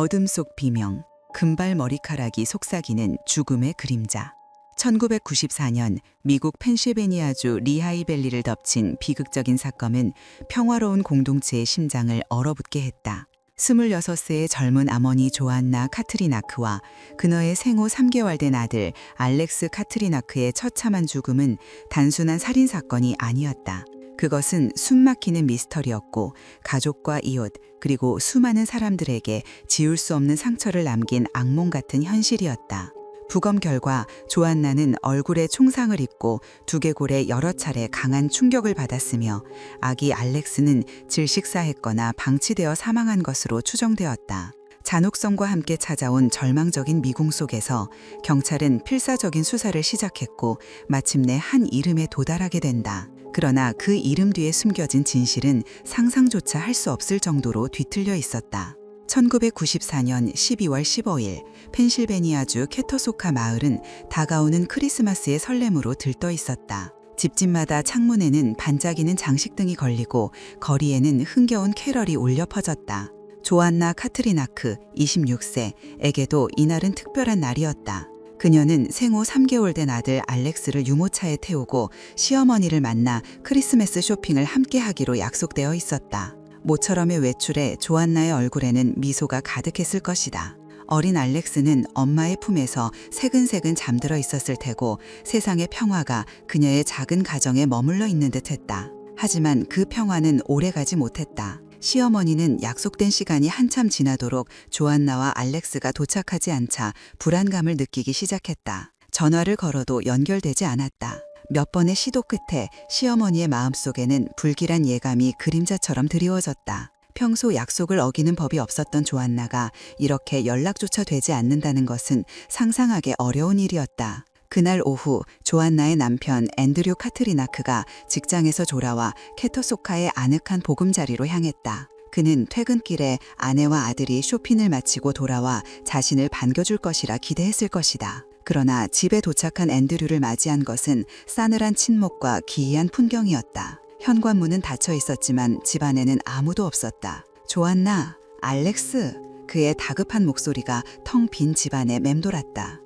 어둠 속 비명, 금발 머리카락이 속삭이는 죽음의 그림자. 1994년 미국 펜실베니아주 리하이밸리를 덮친 비극적인 사건은 평화로운 공동체의 심장을 얼어붙게 했다. 26세의 젊은 아머니 조안나 카트리나크와 그녀의 생후 3개월 된 아들 알렉스 카트리나크의 처참한 죽음은 단순한 살인 사건이 아니었다. 그것은 숨막히는 미스터리였고 가족과 이웃 그리고 수많은 사람들에게 지울 수 없는 상처를 남긴 악몽 같은 현실이었다. 부검 결과 조안나는 얼굴에 총상을 입고 두개골에 여러 차례 강한 충격을 받았으며 아기 알렉스는 질식사했거나 방치되어 사망한 것으로 추정되었다. 잔혹성과 함께 찾아온 절망적인 미궁 속에서 경찰은 필사적인 수사를 시작했고 마침내 한 이름에 도달하게 된다. 그러나 그 이름 뒤에 숨겨진 진실은 상상조차 할 수 없을 정도로 뒤틀려 있었다. 1994년 12월 15일 펜실베니아주 캐터소카 마을은 다가오는 크리스마스의 설렘으로 들떠 있었다. 집집마다 창문에는 반짝이는 장식등이 걸리고 거리에는 흥겨운 캐럴이 울려 퍼졌다. 조안나 카트리나크 26세에게도 이날은 특별한 날이었다. 그녀는 생후 3개월 된 아들 알렉스를 유모차에 태우고 시어머니를 만나 크리스마스 쇼핑을 함께 하기로 약속되어 있었다. 모처럼의 외출에 조안나의 얼굴에는 미소가 가득했을 것이다. 어린 알렉스는 엄마의 품에서 새근새근 잠들어 있었을 테고 세상의 평화가 그녀의 작은 가정에 머물러 있는 듯 했다. 하지만 그 평화는 오래 가지 못했다. 시어머니는 약속된 시간이 한참 지나도록 조안나와 알렉스가 도착하지 않자 불안감을 느끼기 시작했다. 전화를 걸어도 연결되지 않았다. 몇 번의 시도 끝에 시어머니의 마음속에는 불길한 예감이 그림자처럼 드리워졌다. 평소 약속을 어기는 법이 없었던 조안나가 이렇게 연락조차 되지 않는다는 것은 상상하기 어려운 일이었다. 그날 오후 조안나의 남편 앤드류 카트리나크가 직장에서 돌아와 캐터소카의 아늑한 보금자리로 향했다. 그는 퇴근길에 아내와 아들이 쇼핑을 마치고 돌아와 자신을 반겨줄 것이라 기대했을 것이다. 그러나 집에 도착한 앤드류를 맞이한 것은 싸늘한 침묵과 기이한 풍경이었다. 현관문은 닫혀 있었지만 집안에는 아무도 없었다. 조안나, 알렉스, 그의 다급한 목소리가 텅 빈 집안에 맴돌았다.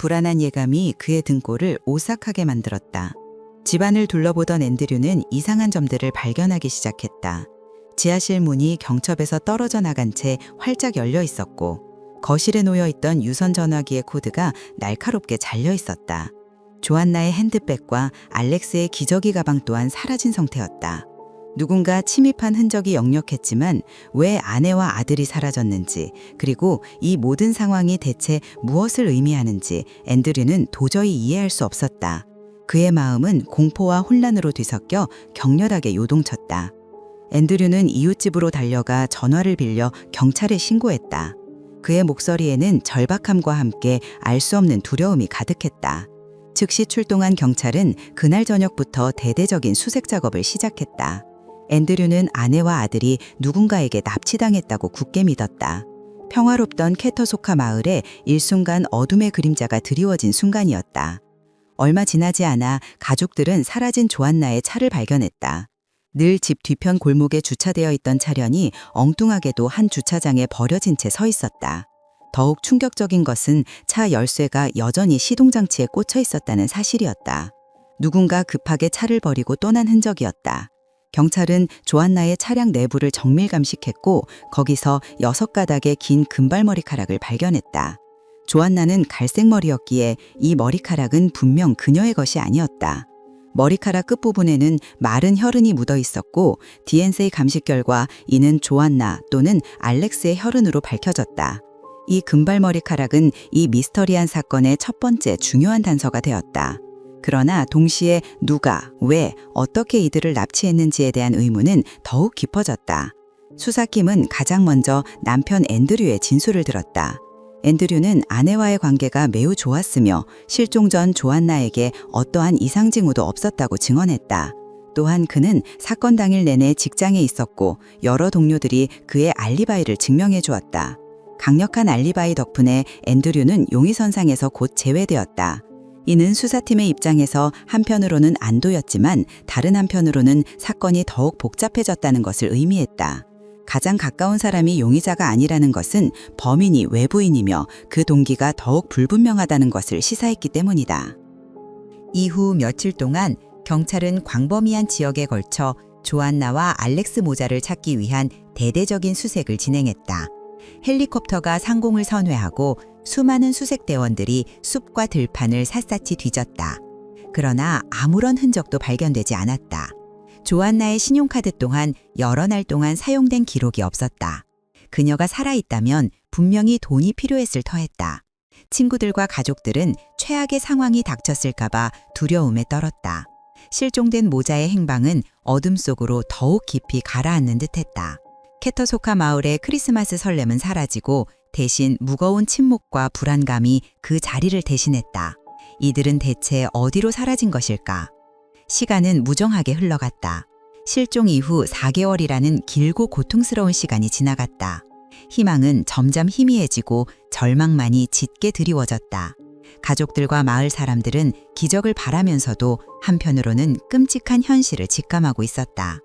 불안한 예감이 그의 등골을 오싹하게 만들었다. 집안을 둘러보던 앤드류는 이상한 점들을 발견하기 시작했다. 지하실 문이 경첩에서 떨어져 나간 채 활짝 열려 있었고, 거실에 놓여 있던 유선 전화기의 코드가 날카롭게 잘려 있었다. 조안나의 핸드백과 알렉스의 기저귀 가방 또한 사라진 상태였다. 누군가 침입한 흔적이 역력했지만 왜 아내와 아들이 사라졌는지 그리고 이 모든 상황이 대체 무엇을 의미하는지 앤드류는 도저히 이해할 수 없었다. 그의 마음은 공포와 혼란으로 뒤섞여 격렬하게 요동쳤다. 앤드류는 이웃집으로 달려가 전화를 빌려 경찰에 신고했다. 그의 목소리에는 절박함과 함께 알 수 없는 두려움이 가득했다. 즉시 출동한 경찰은 그날 저녁부터 대대적인 수색 작업을 시작했다. 앤드류는 아내와 아들이 누군가에게 납치당했다고 굳게 믿었다. 평화롭던 캐터소카 마을에 일순간 어둠의 그림자가 드리워진 순간이었다. 얼마 지나지 않아 가족들은 사라진 조안나의 차를 발견했다. 늘 집 뒤편 골목에 주차되어 있던 차량이 엉뚱하게도 한 주차장에 버려진 채 서 있었다. 더욱 충격적인 것은 차 열쇠가 여전히 시동장치에 꽂혀 있었다는 사실이었다. 누군가 급하게 차를 버리고 떠난 흔적이었다. 경찰은 조안나의 차량 내부를 정밀 감식했고 거기서 여섯 가닥의 긴 금발머리카락을 발견했다. 조안나는 갈색 머리였기에 이 머리카락은 분명 그녀의 것이 아니었다. 머리카락 끝부분에는 마른 혈흔이 묻어 있었고 DNA 감식 결과 이는 조안나 또는 알렉스의 혈흔으로 밝혀졌다. 이 금발머리카락은 이 미스터리한 사건의 첫 번째 중요한 단서가 되었다. 그러나 동시에 누가, 왜, 어떻게 이들을 납치했는지에 대한 의문은 더욱 깊어졌다. 수사팀은 가장 먼저 남편 앤드류의 진술을 들었다. 앤드류는 아내와의 관계가 매우 좋았으며 실종 전 조안나에게 어떠한 이상 징후도 없었다고 증언했다. 또한 그는 사건 당일 내내 직장에 있었고 여러 동료들이 그의 알리바이를 증명해 주었다. 강력한 알리바이 덕분에 앤드류는 용의선상에서 곧 제외되었다. 이는 수사팀의 입장에서 한편으로는 안도였지만 다른 한편으로는 사건이 더욱 복잡해졌다는 것을 의미했다. 가장 가까운 사람이 용의자가 아니라는 것은 범인이 외부인이며 그 동기가 더욱 불분명하다는 것을 시사했기 때문이다. 이후 며칠 동안 경찰은 광범위한 지역에 걸쳐 조안나와 알렉스 모자를 찾기 위한 대대적인 수색을 진행했다. 헬리콥터가 상공을 선회하고 수많은 수색대원들이 숲과 들판을 샅샅이 뒤졌다. 그러나 아무런 흔적도 발견되지 않았다. 조안나의 신용카드 또한 여러 날 동안 사용된 기록이 없었다. 그녀가 살아있다면 분명히 돈이 필요했을 터했다. 친구들과 가족들은 최악의 상황이 닥쳤을까봐 두려움에 떨었다. 실종된 모자의 행방은 어둠 속으로 더욱 깊이 가라앉는 듯했다. 캐터소카 마을의 크리스마스 설렘은 사라지고 대신 무거운 침묵과 불안감이 그 자리를 대신했다. 이들은 대체 어디로 사라진 것일까? 시간은 무정하게 흘러갔다. 실종 이후 4개월이라는 길고 고통스러운 시간이 지나갔다. 희망은 점점 희미해지고 절망만이 짙게 드리워졌다. 가족들과 마을 사람들은 기적을 바라면서도 한편으로는 끔찍한 현실을 직감하고 있었다.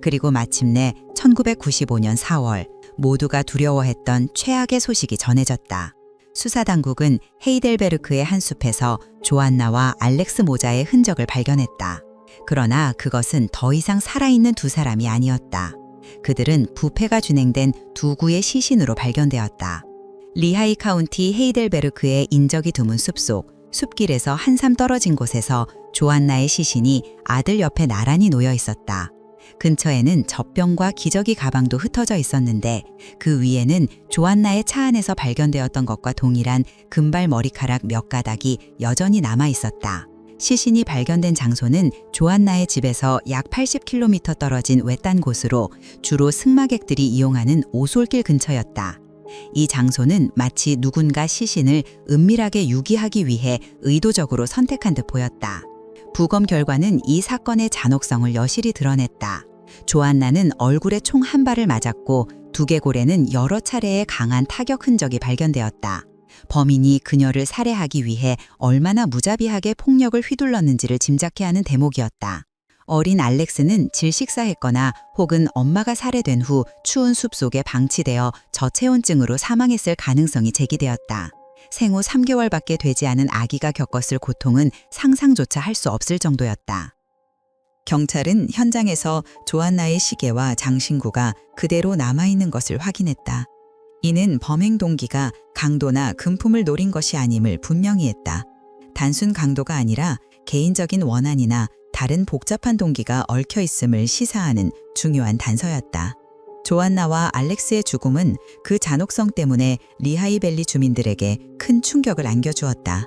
그리고 마침내 1995년 4월 모두가 두려워했던 최악의 소식이 전해졌다. 수사당국은 헤이델베르크의 한 숲에서 조안나와 알렉스 모자의 흔적을 발견했다. 그러나 그것은 더 이상 살아있는 두 사람이 아니었다. 그들은 부패가 진행된 두 구의 시신으로 발견되었다. 리하이 카운티 헤이델베르크의 인적이 드문 숲속, 숲길에서 한삼 떨어진 곳에서 조안나의 시신이 아들 옆에 나란히 놓여 있었다. 근처에는 젖병과 기저귀 가방도 흩어져 있었는데 그 위에는 조안나의 차 안에서 발견되었던 것과 동일한 금발 머리카락 몇 가닥이 여전히 남아 있었다. 시신이 발견된 장소는 조안나의 집에서 약 80km 떨어진 외딴 곳으로 주로 승마객들이 이용하는 오솔길 근처였다. 이 장소는 마치 누군가 시신을 은밀하게 유기하기 위해 의도적으로 선택한 듯 보였다. 부검 결과는 이 사건의 잔혹성을 여실히 드러냈다. 조안나는 얼굴에 총 한 발을 맞았고 두개골에는 여러 차례의 강한 타격 흔적이 발견되었다. 범인이 그녀를 살해하기 위해 얼마나 무자비하게 폭력을 휘둘렀는지를 짐작케 하는 대목이었다. 어린 알렉스는 질식사했거나 혹은 엄마가 살해된 후 추운 숲 속에 방치되어 저체온증으로 사망했을 가능성이 제기되었다. 생후 3개월밖에 되지 않은 아기가 겪었을 고통은 상상조차 할 수 없을 정도였다. 경찰은 현장에서 조안나의 시계와 장신구가 그대로 남아있는 것을 확인했다. 이는 범행 동기가 강도나 금품을 노린 것이 아님을 분명히 했다. 단순 강도가 아니라 개인적인 원한이나 다른 복잡한 동기가 얽혀 있음을 시사하는 중요한 단서였다. 조안나와 알렉스의 죽음은 그 잔혹성 때문에 리하이밸리 주민들에게 큰 충격을 안겨주었다.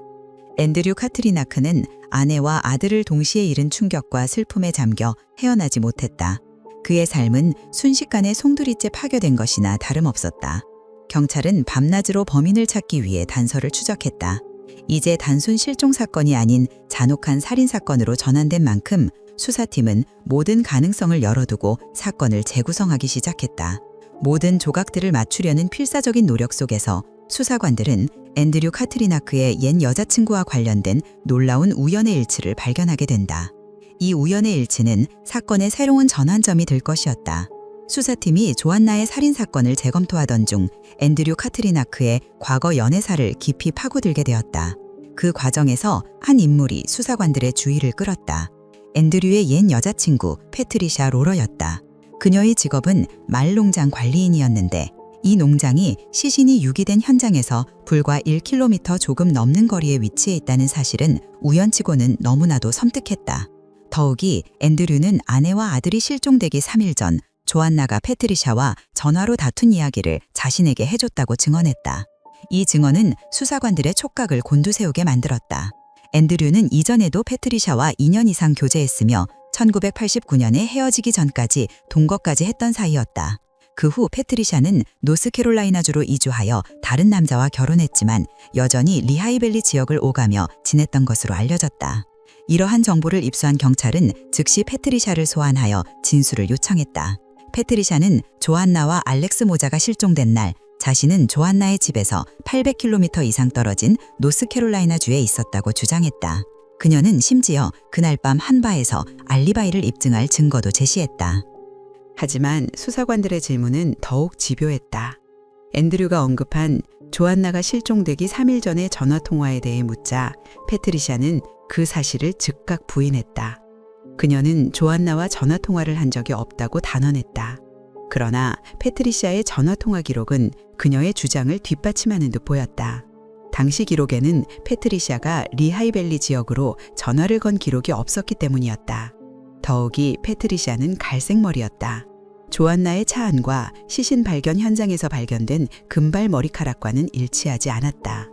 앤드류 카트리나크는 아내와 아들을 동시에 잃은 충격과 슬픔에 잠겨 헤어나지 못했다. 그의 삶은 순식간에 송두리째 파괴된 것이나 다름없었다. 경찰은 밤낮으로 범인을 찾기 위해 단서를 추적했다. 이제 단순 실종 사건이 아닌 잔혹한 살인 사건으로 전환된 만큼 수사팀은 모든 가능성을 열어두고 사건을 재구성하기 시작했다. 모든 조각들을 맞추려는 필사적인 노력 속에서 수사관들은 앤드류 카트리나크의 옛 여자친구와 관련된 놀라운 우연의 일치를 발견하게 된다. 이 우연의 일치는 사건의 새로운 전환점이 될 것이었다. 수사팀이 조안나의 살인 사건을 재검토하던 중 앤드류 카트리나크의 과거 연애사를 깊이 파고들게 되었다. 그 과정에서 한 인물이 수사관들의 주의를 끌었다. 앤드류의 옛 여자친구 패트리샤 로러였다. 그녀의 직업은 말 농장 관리인이었는데 이 농장이 시신이 유기된 현장에서 불과 1km 조금 넘는 거리에 위치해 있다는 사실은 우연치고는 너무나도 섬뜩했다. 더욱이 앤드류는 아내와 아들이 실종되기 3일 전 조안나가 패트리샤와 전화로 다툰 이야기를 자신에게 해줬다고 증언했다. 이 증언은 수사관들의 촉각을 곤두세우게 만들었다. 앤드류는 이전에도 패트리샤와 2년 이상 교제했으며 1989년에 헤어지기 전까지 동거까지 했던 사이였다. 그 후 패트리샤는 노스캐롤라이나주로 이주하여 다른 남자와 결혼했지만 여전히 리하이밸리 지역을 오가며 지냈던 것으로 알려졌다. 이러한 정보를 입수한 경찰은 즉시 패트리샤를 소환하여 진술을 요청했다. 패트리샤는 조안나와 알렉스 모자가 실종된 날 자신은 조안나의 집에서 800km 이상 떨어진 노스캐롤라이나 주에 있었다고 주장했다. 그녀는 심지어 그날 밤 한바에서 알리바이를 입증할 증거도 제시했다. 하지만 수사관들의 질문은 더욱 집요했다. 앤드류가 언급한 조안나가 실종되기 3일 전의 전화 통화에 대해 묻자 페트리샤는 그 사실을 즉각 부인했다. 그녀는 조안나와 전화 통화를 한 적이 없다고 단언했다. 그러나 페트리샤의 전화 통화 기록은 그녀의 주장을 뒷받침하는 듯 보였다. 당시 기록에는 페트리샤가 리하이벨리 지역으로 전화를 건 기록이 없었기 때문이었다. 더욱이 페트리샤는 갈색 머리였다. 조안나의 차 안과 시신 발견 현장에서 발견된 금발 머리카락과는 일치하지 않았다.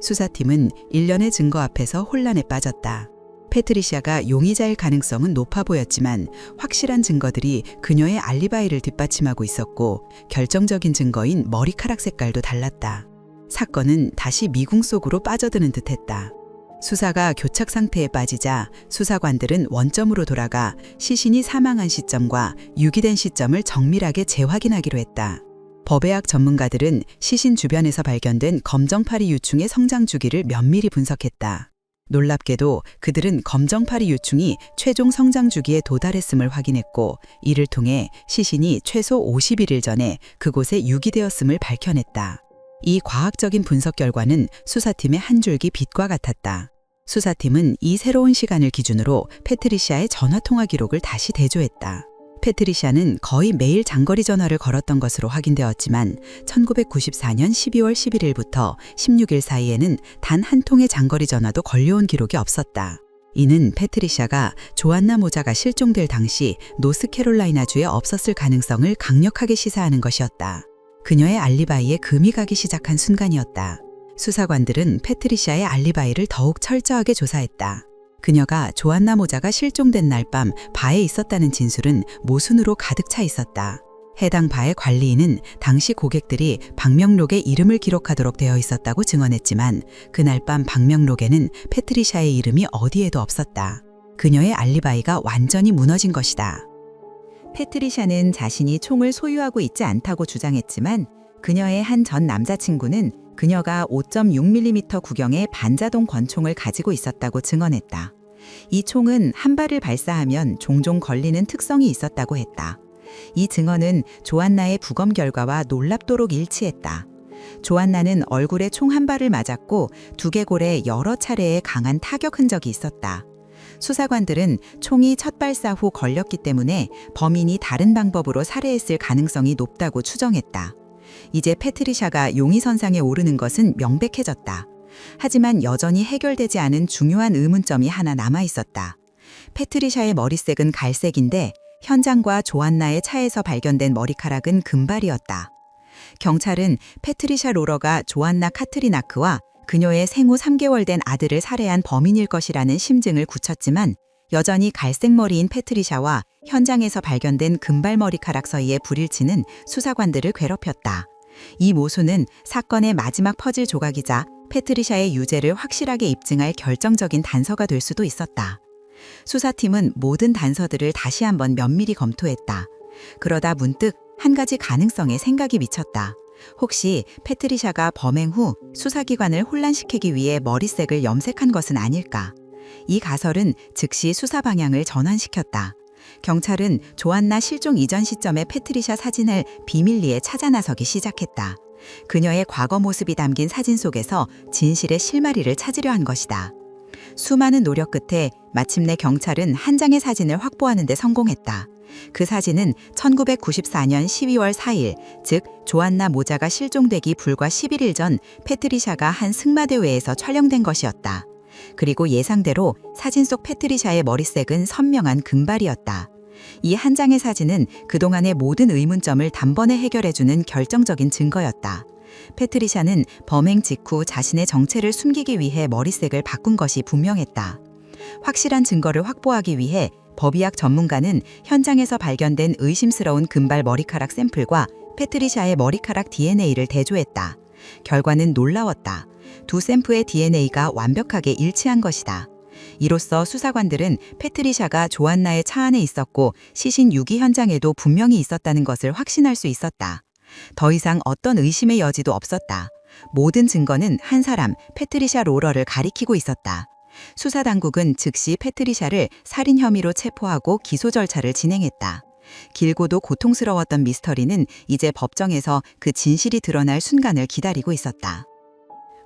수사팀은 일련의 증거 앞에서 혼란에 빠졌다. 페트리샤가 용의자일 가능성은 높아 보였지만 확실한 증거들이 그녀의 알리바이를 뒷받침하고 있었고 결정적인 증거인 머리카락 색깔도 달랐다. 사건은 다시 미궁 속으로 빠져드는 듯했다. 수사가 교착 상태에 빠지자 수사관들은 원점으로 돌아가 시신이 사망한 시점과 유기된 시점을 정밀하게 재확인하기로 했다. 법의학 전문가들은 시신 주변에서 발견된 검정파리 유충의 성장 주기를 면밀히 분석했다. 놀랍게도 그들은 검정파리 유충이 최종 성장 주기에 도달했음을 확인했고 이를 통해 시신이 최소 51일 전에 그곳에 유기되었음을 밝혀냈다. 이 과학적인 분석 결과는 수사팀의 한 줄기 빛과 같았다. 수사팀은 이 새로운 시간을 기준으로 페트리시아의 전화 통화 기록을 다시 대조했다. 페트리시아는 거의 매일 장거리 전화를 걸었던 것으로 확인되었지만 1994년 12월 11일부터 16일 사이에는 단 한 통의 장거리 전화도 걸려온 기록이 없었다. 이는 페트리샤가 조안나 모자가 실종될 당시 노스캐롤라이나주에 없었을 가능성을 강력하게 시사하는 것이었다. 그녀의 알리바이에 금이 가기 시작한 순간이었다. 수사관들은 페트리샤의 알리바이를 더욱 철저하게 조사했다. 그녀가 조안나 모자가 실종된 날 밤 바에 있었다는 진술은 모순으로 가득 차 있었다. 해당 바의 관리인은 당시 고객들이 방명록에 이름을 기록하도록 되어 있었다고 증언했지만 그날 밤 방명록에는 페트리샤의 이름이 어디에도 없었다. 그녀의 알리바이가 완전히 무너진 것이다. 페트리샤는 자신이 총을 소유하고 있지 않다고 주장했지만 그녀의 한 전 남자친구는 그녀가 5.6mm 구경의 반자동 권총을 가지고 있었다고 증언했다. 이 총은 한 발을 발사하면 종종 걸리는 특성이 있었다고 했다. 이 증언은 조안나의 부검 결과와 놀랍도록 일치했다. 조안나는 얼굴에 총 한 발을 맞았고 두개골에 여러 차례의 강한 타격 흔적이 있었다. 수사관들은 총이 첫 발사 후 걸렸기 때문에 범인이 다른 방법으로 살해했을 가능성이 높다고 추정했다. 이제 페트리샤가 용의선상에 오르는 것은 명백해졌다. 하지만 여전히 해결되지 않은 중요한 의문점이 하나 남아 있었다. 페트리샤의 머리색은 갈색인데 현장과 조안나의 차에서 발견된 머리카락은 금발이었다. 경찰은 페트리샤 로러가 조안나 카트리나크와 그녀의 생후 3개월 된 아들을 살해한 범인일 것이라는 심증을 굳혔지만 여전히 갈색 머리인 페트리샤와 현장에서 발견된 금발 머리카락 사이의 불일치는 수사관들을 괴롭혔다. 이 모순은 사건의 마지막 퍼즐 조각이자 페트리샤의 유죄를 확실하게 입증할 결정적인 단서가 될 수도 있었다. 수사팀은 모든 단서들을 다시 한번 면밀히 검토했다. 그러다 문득 한 가지 가능성에 생각이 미쳤다. 혹시 페트리샤가 범행 후 수사기관을 혼란시키기 위해 머리색을 염색한 것은 아닐까? 이 가설은 즉시 수사 방향을 전환시켰다. 경찰은 조안나 실종 이전 시점의 페트리샤 사진을 비밀리에 찾아 나서기 시작했다. 그녀의 과거 모습이 담긴 사진 속에서 진실의 실마리를 찾으려 한 것이다. 수많은 노력 끝에 마침내 경찰은 한 장의 사진을 확보하는 데 성공했다. 그 사진은 1994년 12월 4일, 즉 조안나 모자가 실종되기 불과 11일 전 페트리샤가 한 승마대회에서 촬영된 것이었다. 그리고 예상대로 사진 속 페트리샤의 머리색은 선명한 금발이었다. 이 한 장의 사진은 그동안의 모든 의문점을 단번에 해결해주는 결정적인 증거였다. 페트리샤는 범행 직후 자신의 정체를 숨기기 위해 머리색을 바꾼 것이 분명했다. 확실한 증거를 확보하기 위해 법의학 전문가는 현장에서 발견된 의심스러운 금발 머리카락 샘플과 페트리샤의 머리카락 DNA를 대조했다. 결과는 놀라웠다. 두 샘플의 DNA가 완벽하게 일치한 것이다. 이로써 수사관들은 페트리샤가 조안나의 차 안에 있었고 시신 유기 현장에도 분명히 있었다는 것을 확신할 수 있었다. 더 이상 어떤 의심의 여지도 없었다. 모든 증거는 한 사람, 페트리샤 로러를 가리키고 있었다. 수사 당국은 즉시 페트리샤를 살인 혐의로 체포하고 기소 절차를 진행했다. 길고도 고통스러웠던 미스터리는 이제 법정에서 그 진실이 드러날 순간을 기다리고 있었다.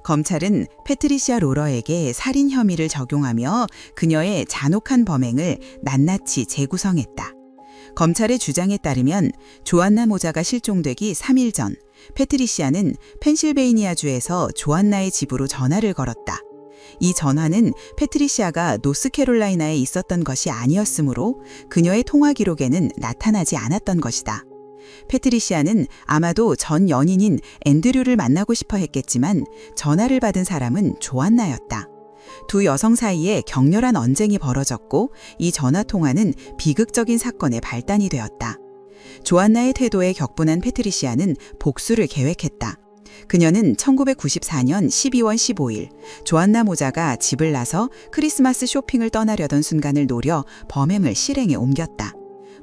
검찰은 패트리시아 로러에게 살인 혐의를 적용하며 그녀의 잔혹한 범행을 낱낱이 재구성했다. 검찰의 주장에 따르면 조안나 모자가 실종되기 3일 전 패트리시아는 펜실베이니아주에서 조안나의 집으로 전화를 걸었다. 이 전화는 패트리시아가 노스캐롤라이나에 있었던 것이 아니었으므로 그녀의 통화 기록에는 나타나지 않았던 것이다. 패트리시아는 아마도 전 연인인 앤드류를 만나고 싶어 했겠지만 전화를 받은 사람은 조안나였다. 두 여성 사이에 격렬한 언쟁이 벌어졌고 이 전화 통화는 비극적인 사건의 발단이 되었다. 조안나의 태도에 격분한 패트리시아는 복수를 계획했다. 그녀는 1994년 12월 15일 조안나 모자가 집을 나서 크리스마스 쇼핑을 떠나려던 순간을 노려 범행을 실행에 옮겼다.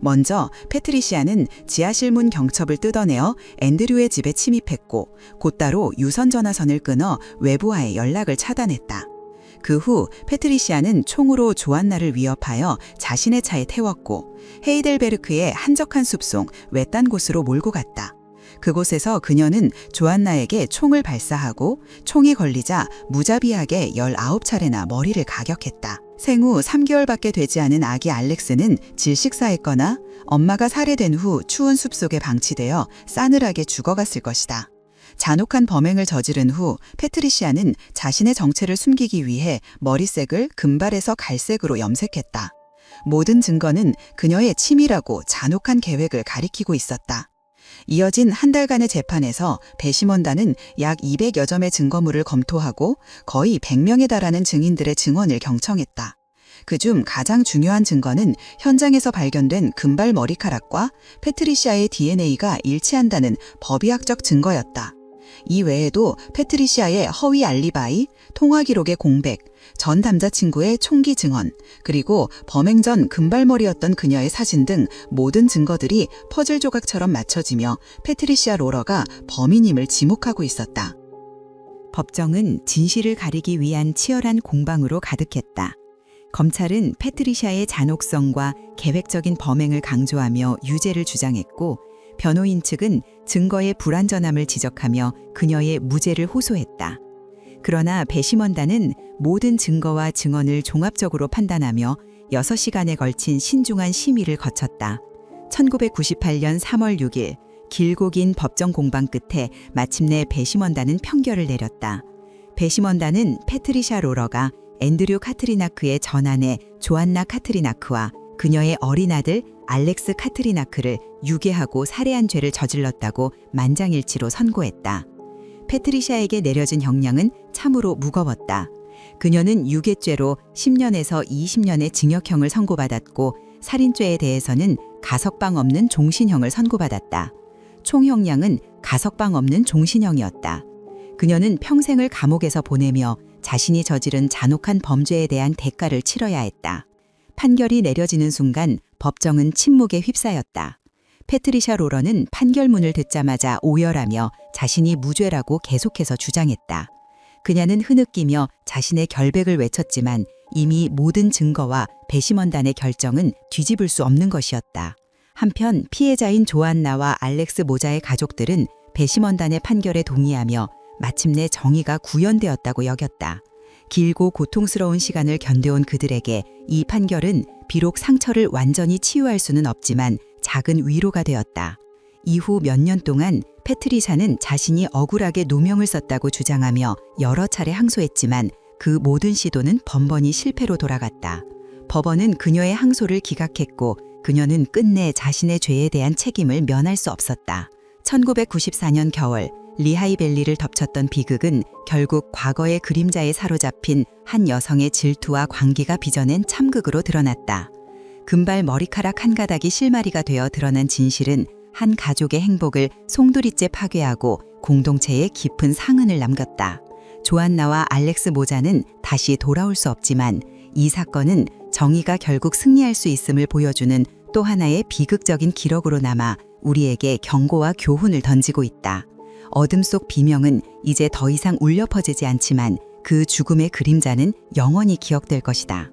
먼저 패트리시아는 지하실 문 경첩을 뜯어내어 앤드류의 집에 침입했고 곧따로 유선 전화선을 끊어 외부와의 연락을 차단했다. 그 후 패트리시아는 총으로 조안나를 위협하여 자신의 차에 태웠고 헤이델베르크의 한적한 숲속 외딴 곳으로 몰고 갔다. 그곳에서 그녀는 조안나에게 총을 발사하고 총이 걸리자 무자비하게 19차례나 머리를 가격했다. 생후 3개월밖에 되지 않은 아기 알렉스는 질식사했거나 엄마가 살해된 후 추운 숲속에 방치되어 싸늘하게 죽어갔을 것이다. 잔혹한 범행을 저지른 후 패트리시아는 자신의 정체를 숨기기 위해 머리색을 금발에서 갈색으로 염색했다. 모든 증거는 그녀의 치밀하고 잔혹한 계획을 가리키고 있었다. 이어진 한 달간의 재판에서 배심원단은 약 200여 점의 증거물을 검토하고 거의 100명에 달하는 증인들의 증언을 경청했다. 그중 가장 중요한 증거는 현장에서 발견된 금발 머리카락과 패트리시아의 DNA가 일치한다는 법의학적 증거였다. 이 외에도 패트리시아의 허위 알리바이, 통화 기록의 공백, 전 남자친구의 총기 증언, 그리고 범행 전 금발머리였던 그녀의 사진 등 모든 증거들이 퍼즐 조각처럼 맞춰지며 패트리시아 로러가 범인임을 지목하고 있었다. 법정은 진실을 가리기 위한 치열한 공방으로 가득했다. 검찰은 패트리시아의 잔혹성과 계획적인 범행을 강조하며 유죄를 주장했고 변호인 측은 증거의 불완전함을 지적하며 그녀의 무죄를 호소했다. 그러나 배심원단은 모든 증거와 증언을 종합적으로 판단하며 6시간에 걸친 신중한 심의를 거쳤다. 1998년 3월 6일 길고 긴 법정 공방 끝에 마침내 배심원단은 평결을 내렸다. 배심원단은 패트리샤 로러가 앤드류 카트리나크의 전아내 조안나 카트리나크와 그녀의 어린 아들 알렉스 카트리나크를 유괴하고 살해한 죄를 저질렀다고 만장일치로 선고했다. 패트리샤에게 내려진 형량은 참으로 무거웠다. 그녀는 유괴죄로 10년에서 20년의 징역형을 선고받았고 살인죄에 대해서는 가석방 없는 종신형을 선고받았다. 총 형량은 가석방 없는 종신형이었다. 그녀는 평생을 감옥에서 보내며 자신이 저지른 잔혹한 범죄에 대한 대가를 치러야 했다. 판결이 내려지는 순간 법정은 침묵에 휩싸였다. 패트리샤 로런은 판결문을 듣자마자 오열하며 자신이 무죄라고 계속해서 주장했다. 그녀는 흐느끼며 자신의 결백을 외쳤지만 이미 모든 증거와 배심원단의 결정은 뒤집을 수 없는 것이었다. 한편 피해자인 조안나와 알렉스 모자의 가족들은 배심원단의 판결에 동의하며 마침내 정의가 구현되었다고 여겼다. 길고 고통스러운 시간을 견뎌온 그들에게 이 판결은 비록 상처를 완전히 치유할 수는 없지만 작은 위로가 되었다. 이후 몇 년 동안 패트리샤는 자신이 억울하게 누명을 썼다고 주장하며 여러 차례 항소했지만 그 모든 시도는 번번이 실패로 돌아갔다. 법원은 그녀의 항소를 기각했고 그녀는 끝내 자신의 죄에 대한 책임을 면할 수 없었다. 1994년 겨울 리하이벨리를 덮쳤던 비극은 결국 과거의 그림자에 사로잡힌 한 여성의 질투와 광기가 빚어낸 참극으로 드러났다. 금발 머리카락 한 가닥이 실마리가 되어 드러난 진실은 한 가족의 행복을 송두리째 파괴하고 공동체에 깊은 상흔을 남겼다. 조안나와 알렉스 모자는 다시 돌아올 수 없지만 이 사건은 정의가 결국 승리할 수 있음을 보여주는 또 하나의 비극적인 기록으로 남아 우리에게 경고와 교훈을 던지고 있다. 어둠 속 비명은 이제 더 이상 울려 퍼지지 않지만 그 죽음의 그림자는 영원히 기억될 것이다.